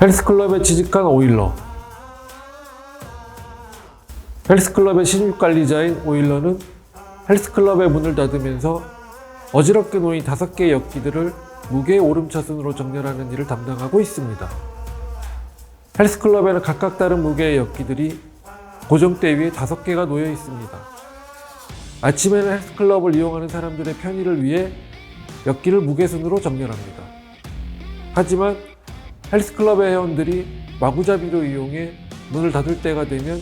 헬스클럽에 취직한 오일러. 헬스클럽의 신입관리자인 오일러는 헬스클럽의 문을 닫으면서 어지럽게 놓인 다섯 개의 역기들을 무게 오름차순으로 정렬하는 일을 담당하고 있습니다. 헬스클럽에는 각각 다른 무게의 역기들이 고정대 위에 다섯 개가 놓여 있습니다. 아침에는 헬스클럽을 이용하는 사람들의 편의를 위해 역기를 무게순으로 정렬합니다. 하지만 헬스클럽의 회원들이 마구잡이로 이용해 문을 닫을 때가 되면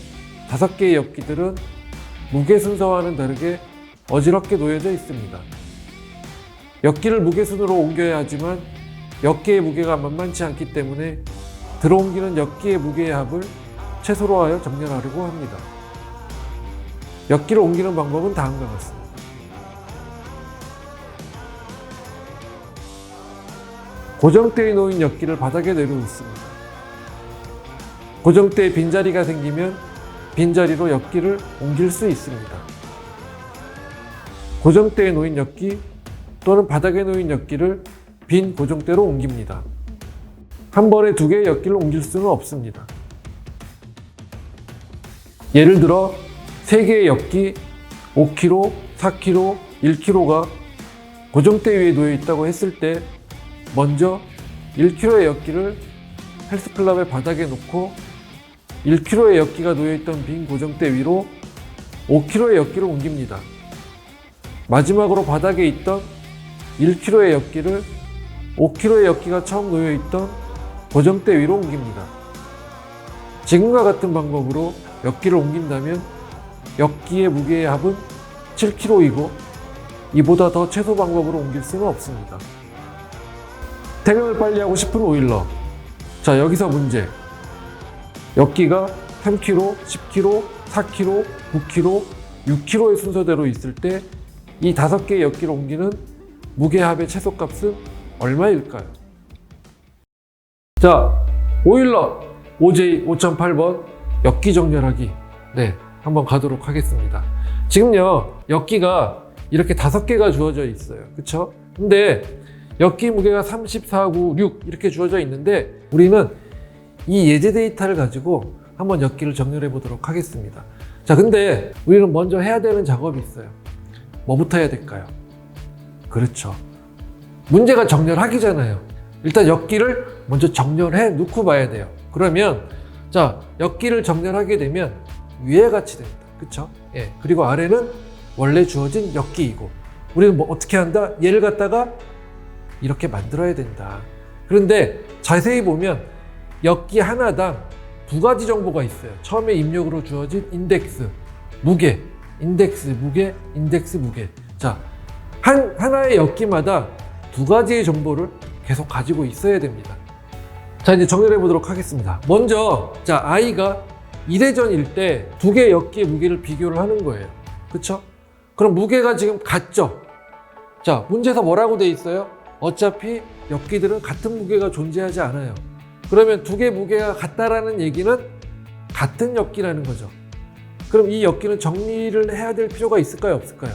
다섯 개의 역기들은 무게 순서와는 다르게 어지럽게 놓여져 있습니다. 역기를 무게 순으로 옮겨야 하지만 역기의 무게가 만만치 않기 때문에 들어옮기는 역기의 무게의 합을 최소로 하여 정렬하려고 합니다. 역기를 옮기는 방법은 다음과 같습니다. 고정대에 놓인 역기를 바닥에 내려놓습니다. 고정대에 빈자리가 생기면 빈자리로 역기를 옮길 수 있습니다. 고정대에 놓인 역기 또는 바닥에 놓인 역기를 빈 고정대로 옮깁니다. 한 번에 두 개의 역기를 옮길 수는 없습니다. 예를 들어 세 개의 역기 5kg, 4kg, 1kg가 고정대 위에 놓여 있다고 했을 때 먼저 1kg의 역기를 헬스클럽의 바닥에 놓고 1kg의 역기가 놓여있던 빈 고정대 위로 5kg의 역기를 옮깁니다. 마지막으로 바닥에 있던 1kg의 역기를 5kg의 역기가 처음 놓여있던 고정대 위로 옮깁니다. 지금과 같은 방법으로 역기를 옮긴다면 역기의 무게의 합은 7kg이고 이보다 더 최소 방법으로 옮길 수는 없습니다. 퇴근을 빨리 하고 싶은 오일러. 자, 여기서 문제. 역기가 3kg, 10kg, 4kg, 9kg, 6kg의 순서대로 있을 때 이 다섯 개의 역기를 옮기는 무게합의 최소값은 얼마일까요? 자, 오일러 OJ 5008번 역기 정렬하기. 네, 한번 가도록 하겠습니다. 지금요, 역기가 이렇게 다섯 개가 주어져 있어요. 그쵸? 근데 역기 무게가 34, 9, 6 이렇게 주어져 있는데 우리는 이 예제 데이터를 가지고 한번 역기를 정렬해 보도록 하겠습니다. 자, 근데 우리는 먼저 해야 되는 작업이 있어요. 뭐부터 해야 될까요? 그렇죠. 문제가 정렬하기잖아요. 일단 역기를 먼저 정렬해 놓고 봐야 돼요. 그러면 자, 역기를 정렬하게 되면 위에 같이 됩니다. 그쵸? 예. 그리고 아래는 원래 주어진 역기이고 우리는 뭐 어떻게 한다? 얘를 갖다가 이렇게 만들어야 된다. 그런데 자세히 보면 역기 하나당 두 가지 정보가 있어요. 처음에 입력으로 주어진 인덱스, 무게, 인덱스, 무게, 인덱스, 무게. 자, 한, 하나의 역기마다 두 가지의 정보를 계속 가지고 있어야 됩니다. 자, 이제 정렬해 보도록 하겠습니다. 먼저, 자, i가 1회전일 때 두 개의 역기의 무게를 비교를 하는 거예요. 그쵸? 그럼 무게가 지금 같죠? 자, 문제에서 뭐라고 돼 있어요? 어차피 역기들은 같은 무게가 존재하지 않아요. 그러면 두 개 무게가 같다라는 얘기는 같은 역기라는 거죠. 그럼 이 역기는 정리를 해야 될 필요가 있을까요? 없을까요?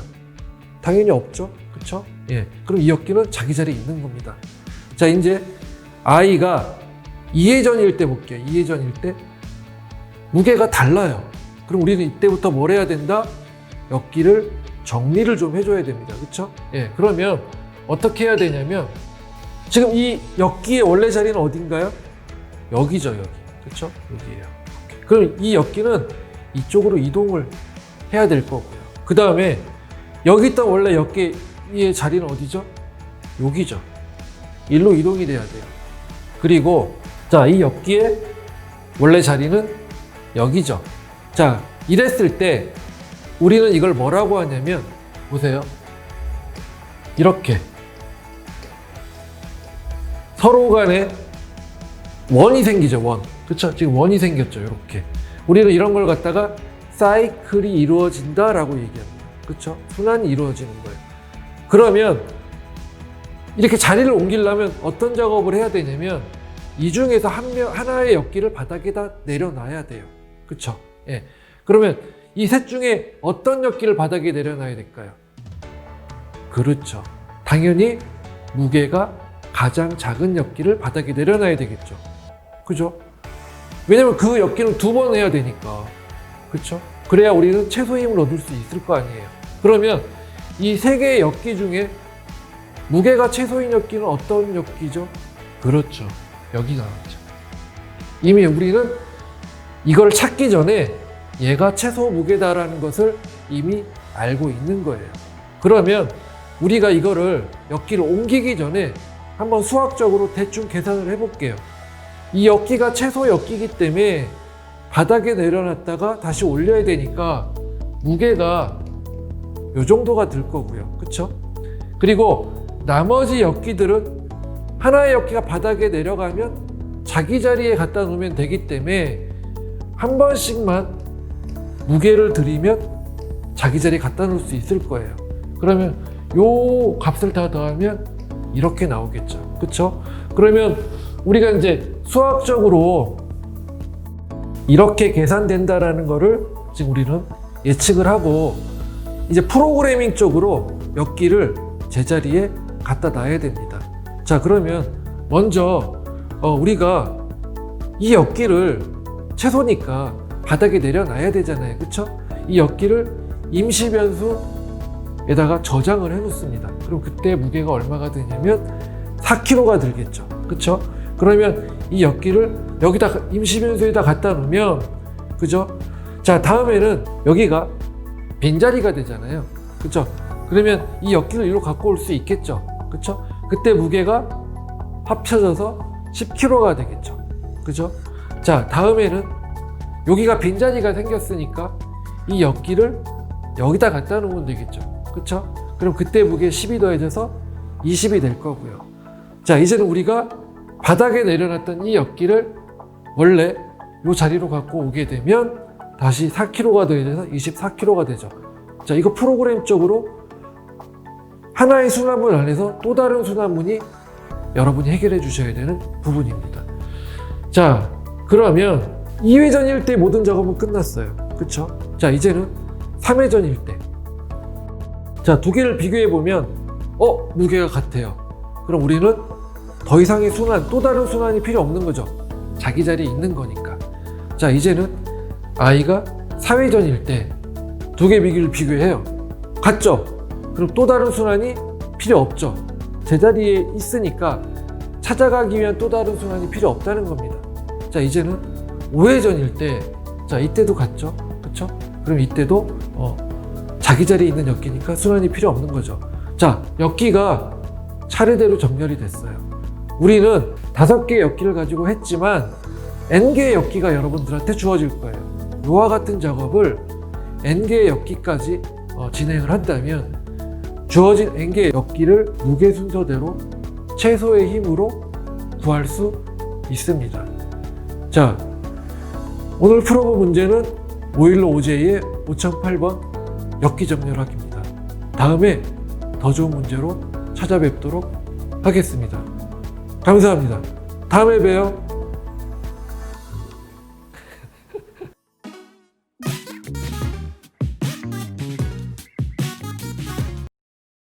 당연히 없죠. 그쵸? 예. 그럼 이 역기는 자기 자리에 있는 겁니다. 자, 이제 i가 2회전일 때 볼게요. 2회전일 때 무게가 달라요. 그럼 우리는 이때부터 뭘 해야 된다? 역기를 정리를 좀 해줘야 됩니다. 그쵸? 예. 그러면 어떻게 해야 되냐면 지금 이 역기의 원래 자리는 어딘가요? 여기죠, 여기. 그쵸? 여기에요. 그럼 이 역기는 이쪽으로 이동을 해야 될 거고요. 그 다음에 여기 있던 원래 역기의 자리는 어디죠? 여기죠. 일로 이동이 돼야 돼요. 그리고 자, 이 역기의 원래 자리는 여기죠. 자, 이랬을 때 우리는 이걸 뭐라고 하냐면 보세요. 이렇게 서로 간에 원이 생기죠, 원. 그쵸? 지금 원이 생겼죠, 이렇게. 우리는 이런 걸 갖다가 사이클이 이루어진다라고 얘기합니다. 그쵸? 순환이 이루어지는 거예요. 그러면 이렇게 자리를 옮기려면 어떤 작업을 해야 되냐면 이 중에서 한 명, 하나의 역기를 바닥에다 내려놔야 돼요. 그쵸? 예. 그러면 이 셋 중에 어떤 역기를 바닥에 내려놔야 될까요? 그렇죠. 당연히 무게가 가장 작은 역기를 바닥에 내려놔야 되겠죠. 그죠? 왜냐면 그 엮기는 두 번 해야 되니까. 그쵸? 그래야 우리는 최소 힘을 얻을 수 있을 거 아니에요. 그러면 이 세 개의 엮기 중에 무게가 최소인 엮기는 어떤 엮기죠? 그렇죠. 여기 나왔죠. 이미 우리는 이걸 찾기 전에 얘가 최소 무게다라는 것을 이미 알고 있는 거예요. 그러면 우리가 이거를 엮기를 옮기기 전에 한번 수학적으로 대충 계산을 해볼게요. 이 엮기가 최소 엮기이기 때문에 바닥에 내려놨다가 다시 올려야 되니까 무게가 요 정도가 들 거고요. 그쵸? 그리고 나머지 엮기들은 하나의 엮기가 바닥에 내려가면 자기 자리에 갖다 놓으면 되기 때문에 한 번씩만 무게를 들이면 자기 자리에 갖다 놓을 수 있을 거예요. 그러면 요 값을 다 더하면 이렇게 나오겠죠. 그쵸? 그러면 우리가 이제 수학적으로 이렇게 계산된다라는 거를 지금 우리는 예측을 하고 이제 프로그래밍 쪽으로 몇 기를 제자리에 갖다 놔야 됩니다. 자, 그러면 먼저 어, 우리가 이 엽기를 최소니까 바닥에 내려놔야 되잖아요. 그쵸? 이 엽기를 임시 변수에다가 저장을 해 놓습니다. 그럼 그때 무게가 얼마가 되냐면 4kg가 들겠죠. 그쵸? 그러면 이 엽기를 여기다 임시 변수에다 갖다 놓으면 그죠? 자, 다음에는 여기가 빈자리가 되잖아요. 그쵸? 그러면 이 엽기를 이리로 갖고 올 수 있겠죠. 그쵸? 그때 무게가 합쳐져서 10kg가 되겠죠. 그죠? 자, 다음에는 여기가 빈자리가 생겼으니까 이 엽기를 여기다 갖다 놓으면 되겠죠. 그쵸? 그럼 그때 무게 10이 더해져서 20이 될 거고요. 자, 이제는 우리가 바닥에 내려놨던 이 엽기를 원래 이 자리로 갖고 오게 되면 다시 4kg가 더해져서 24kg가 되죠. 자, 이거 프로그램 쪽으로 하나의 순환문 안에서 또 다른 순환문이 여러분이 해결해 주셔야 되는 부분입니다. 자, 그러면 2회전일 때 모든 작업은 끝났어요. 그쵸? 자, 이제는 3회전일 때. 자, 두 개를 비교해 보면, 어, 무게가 같아요. 그럼 우리는 더 이상의 순환, 또 다른 순환이 필요 없는 거죠. 자기 자리에 있는 거니까. 자, 이제는 아이가 4회전일 때 두 개 비교를 비교해요. 같죠? 그럼 또 다른 순환이 필요 없죠. 제자리에 있으니까 찾아가기 위한 또 다른 순환이 필요 없다는 겁니다. 자, 이제는 5회전일 때, 자, 이때도 같죠? 그쵸? 그럼 이때도, 어, 자기 자리에 있는 엽기니까 순환이 필요 없는 거죠. 자, 엽기가 차례대로 정렬이 됐어요. 우리는 다섯 개의 엽기를 가지고 했지만, N개의 엽기가 여러분들한테 주어질 거예요. 이와 같은 작업을 N개의 엽기까지 어, 진행을 한다면, 주어진 N개의 엽기를 무게 순서대로 최소의 힘으로 구할 수 있습니다. 자, 오늘 풀어본 문제는 5일로 OJ의 5008번 엽기 정렬하기입니다. 다음에 더 좋은 문제로 찾아뵙도록 하겠습니다. 감사합니다. 다음에 봬요.